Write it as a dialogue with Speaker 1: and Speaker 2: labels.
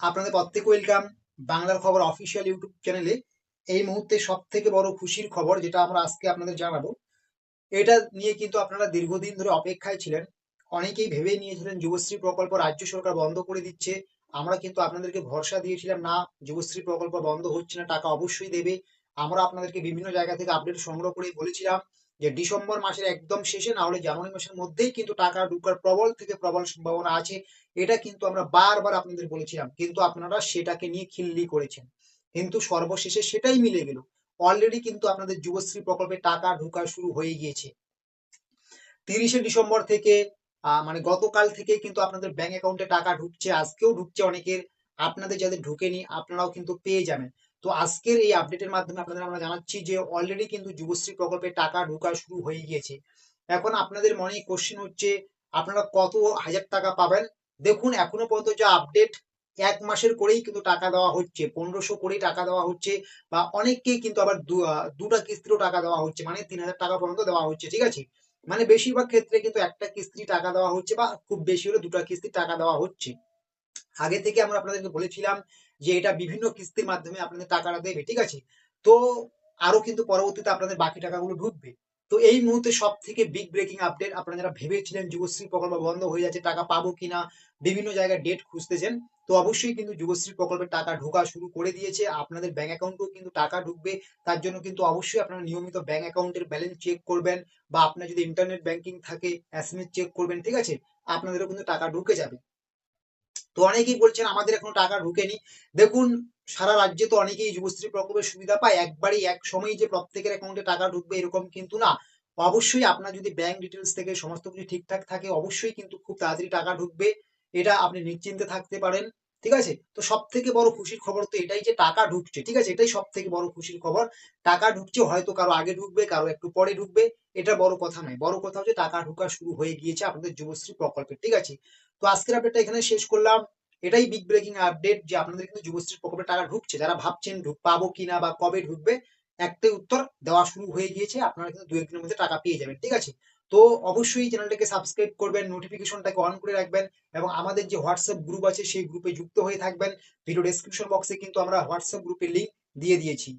Speaker 1: আপনাদের প্রত্যেক ওয়েলকাম বাংলার খবর অফিসিয়াল ইউটিউব চ্যানেলে এই মুহূর্তে সব থেকে বড় খুশির খবর যেটা আমরা আজকে আপনাদের জানাব, এটা নিয়ে কিন্তু আপনারা দীর্ঘদিন ধরে অপেক্ষায় ছিলেন। অনেকেই ভেবে নিয়েছিলেন যুবশ্রী প্রকল্প রাজ্য সরকার বন্ধ করে দিচ্ছে। আমরা কিন্তু আপনাদেরকে ভরসা দিয়েছিলাম, না, যুবশ্রী প্রকল্প বন্ধ হচ্ছে না, টাকা অবশ্যই দেবে। আমরা আপনাদেরকে বিভিন্ন জায়গা থেকে আপডেট সংগ্রহ করে বলেছিলাম। যে ডিসেম্বর মাসের একদম শেষে, না হলে জানুয়ারি মাসের মধ্যেই কিন্তু টাকা ঢুকার প্রবল থেকে প্রবল সম্ভাবনা আছে। এটা কিন্তু আমরা বারবার আপনাদের বলেছিলাম, কিন্তু আপনারা সেটাকে নিয়ে খিল্লি করেছেন। কিন্তু সর্বশেষে সেটাই মিলে গেল। অলরেডি কিন্তু আপনাদের যুবশ্রী প্রকল্পে টাকা ঢোকা শুরু হয়ে গিয়েছে। তিরিশে ডিসেম্বর থেকে মানে গতকাল থেকে কিন্তু আপনাদের ব্যাংক অ্যাকাউন্টে টাকা ঢুকছে, আজকেও ঢুকছে অনেকের। আপনাদের যাদের ঢুকেনি, আপনারাও কিন্তু পেয়ে যাবেন। তো আজকের এই আপডেটের মাধ্যমে আপনাদের আমরা জানাচ্ছি যে অলরেডি কিন্তু যুবশ্রী প্রকল্পে টাকা ঢোকা শুরু হয়ে গিয়েছে। এখন আপনাদের মনে কোশ্চেন হচ্ছে, আপনারা কত হাজার টাকা পাবেন? দেখুন, এখনও পর্যন্ত যা আপডেট এক মাসের করেই কিন্তু টাকা দেওয়া হচ্ছে। পনেরোশো করেই টাকা দেওয়া হচ্ছে বা অনেককেই কিন্তু আবার দুটা কিস্তিরও টাকা দেওয়া হচ্ছে মানে তিন হাজার টাকা পর্যন্ত দেওয়া হচ্ছে, ঠিক আছে? মানে বেশিরভাগ ক্ষেত্রে কিন্তু একটা কিস্তি টাকা দেওয়া হচ্ছে বা খুব বেশি হলে দুটা কিস্তি টাকা দেওয়া হচ্ছে। আগে থেকে আমরা আপনাদেরকে বলেছিলাম যে এটা বিভিন্ন কিস্তির মাধ্যমে আপনাদের টাকাটা দেবে, ঠিক আছে? তো আরও কিন্তু পরবর্তীতে আপনাদের বাকি টাকাগুলো ঢুকবে। তো এই মুহূর্তে সব থেকে বিগ ব্রেকিং আপডেট আপনারা যারা ভেবেছিলেন যুবশ্রী প্রকল্প বন্ধ হয়ে যাচ্ছে, টাকা পাবো কিনা, বিভিন্ন জায়গায় ডেট খুঁজতেছেন, তো অবশ্যই কিন্তু যুবশ্রী প্রকল্পের টাকা ঢোকা শুরু করে দিয়েছে। আপনাদের ব্যাংক অ্যাকাউন্টেও কিন্তু টাকা ঢুকবে। তার জন্য কিন্তু অবশ্যই আপনারা নিয়মিত ব্যাংক অ্যাকাউন্টের ব্যালেন্স চেক করবেন বা আপনার যদি ইন্টারনেট ব্যাংকিং থাকে এসএমএস চেক করবেন, ঠিক আছে? আপনাদেরও কিন্তু টাকা ঢুকে যাবে। তো অনেকেই বলছেন আমাদের এখনও টাকা ঢুকেনি। দেখুন, সারা রাজ্যে তো অনেকেই যুবশ্রী প্রকল্পের সুবিধা পায়। একবারই এক সময় যে প্রত্যেকের অ্যাকাউন্টে টাকা ঢুকবে এরকম কিন্তু না। অবশ্যই আপনার যদি ব্যাংক ডিটেলস থেকে সমস্ত কিছু ঠিকঠাক থাকে, অবশ্যই কিন্তু খুব তাড়াতাড়ি টাকা ঢুকবে। এটা আপনি নিশ্চিন্তে থাকতে পারেন। ঠিক আছে? তো সব থেকে বড় খুশির খবর তো এটাই যে টাকা ঢুকছে, ঠিক আছে? এটাই সব থেকে বড় খুশির খবর। টাকা ঢুকছে, হয়তো কারও আগে ঢুকবে, কারও একটু পরে ঢুকবে। এটা বড় কথা নয়। বড় কথা হচ্ছে টাকা ঢোকা শুরু হয়ে গিয়েছে আপনাদের যুবশ্রী প্রকল্পে ঠিক আছে? তো আজকের আপডেটটা এখানে শেষ করলাম। এটাই বিগ ব্রেকিং আপডেট যে আপনাদের কিন্তু যুবশ্রী প্রকল্পে টাকা ঢুকছে। যারা ভাবছেন ঢুক, পাবো কিনা বা কবে ঢুকবে, একটাই উত্তর, দেওয়া শুরু হয়ে গিয়েছে। আপনারা কিন্তু দু একদিনের মধ্যে টাকা পেয়ে যাবেন, ঠিক আছে? তো অবশ্যই চ্যানেলটাকে সাবস্ক্রাইব করবেন নোটিফিকেশনটাকে অন করে রাখবেন এবং আমাদের যে হোয়াটসঅ্যাপ গ্রুপ আছে, সেই গ্রুপে যুক্ত হয়ে থাকবেন। ভিডিও ডেসক্রিপশন বক্সে কিন্তু আমরা হোয়াটসঅ্যাপ গ্রুপের লিঙ্ক দিয়ে দিয়েছি।